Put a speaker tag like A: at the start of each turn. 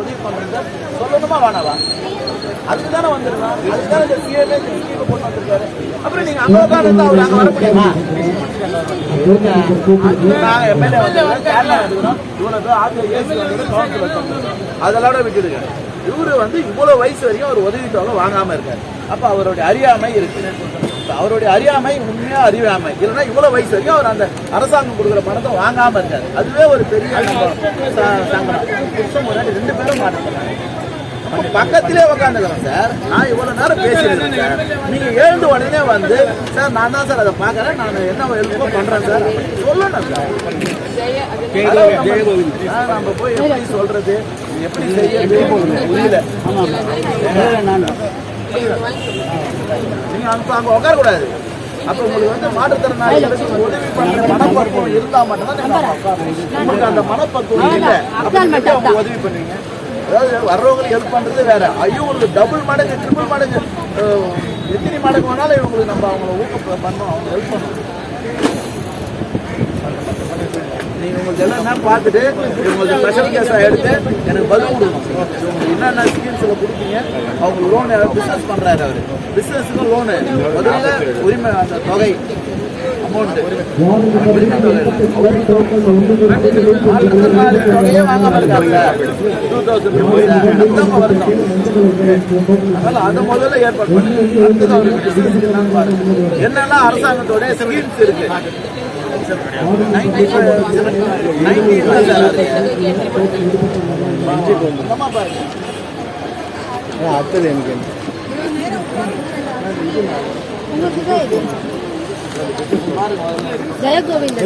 A: உதவி பண்றது சொல்லணுமா வேணாவா அதுக்கு தானே வந்துருக்கோம் அதுக்கு தானே இந்த ஸ்கீம் போட்டு வந்திருக்காரு. அப்புறம் நீங்க அங்க உட்காந்து அவர் அங்க வர முடியுமா? நாங்க எம்எல்ஏ வந்து கேரளா எடுக்கிறோம் இவ்வளவு பேர் ஆட்கள் ஏசி வந்து கவுன்சில் அதெல்லாம் விட்டுடுங்க. இவரு வந்து இவ்வளவு வயசு வரைக்கும் அவர் உதவி தொகை வாங்காம இருக்காரு. அப்ப அவருடைய அறியாமை இருக்கு. அவருடைய அறியாமை உண்மையா அறியாமை? இல்லைன்னா இவ்வளவு வயசு வரைக்கும் அவர் அந்த அரசாங்கம் கொடுக்குற பணத்தை வாங்காம இருக்காரு. அதுவே ஒரு பெரிய சங்கடம். புருஷன் முன்னாடி ரெண்டு பேரும் மாட்டாங்க பக்கத்திலே உட்காந்துக்கிறோம் சார். நான் இவ்வளவு நேரம் பேசியிருக்கேன் சார். நீங்க எழுந்த உடனே வந்து சார் நான் தான் சார் அதை பார்க்கறேன். நான் என்ன ஹெல்ப்போ பண்றேன் சார். சொல்லணும் சார். நம்ம- போய் எப்படி சொல்றது? எப்படி செய்யறது? புரியல. நீங்க அங்க அங்க உட்கார கூடாது அப்ப உங்களுக்கு வந்து மாற்றுத்திறனாளிகளுக்கு உதவி பண்ற மனப்பக்குவம் இருந்தா மட்டும்தான். உங்களுக்கு அந்த மனப்பக்குவம் இல்ல. உதவி பண்ணுவீங்க? அதாவது வர்றவங்களுக்கு ஹெல்ப் பண்ணுறது வேறு. ஐயோ உங்களுக்கு டபுள் மடங்கு ட்ரிபிள் மடங்கு எத்தனை மடங்கு வேணாலும் இவங்களுக்கு நம்ம அவங்கள ஊக்க பண்ணணும் அவங்க ஹெல்ப் பண்ணணும். நீங்க எல்லாம் பார்த்துட்டு உங்களுக்கு ஸ்பெஷல் கேஸாக எடுத்து எனக்கு பதில் கொடுக்கணும். இவங்களுக்கு என்னென்ன ஸ்கீம்ஸில் கொடுப்பீங்க அவங்க லோன் பிஸ்னஸ் பண்ணுறாரு அவர். பிஸ்னஸுக்கு லோனு முதல்ல உரிமை அந்த தொகை தொகையே டூ தௌசண்ட் வருஷம். அதனால அதை முதல்ல ஏற்பாடு என்னெல்லாம் அரசாங்கத்தோட ஸ்கீம்ஸ் இருக்கு.
B: ಆಗ್ತದೆ ನಿಮಗೆ
C: ಜಯ
A: ಗೋವಿಂದ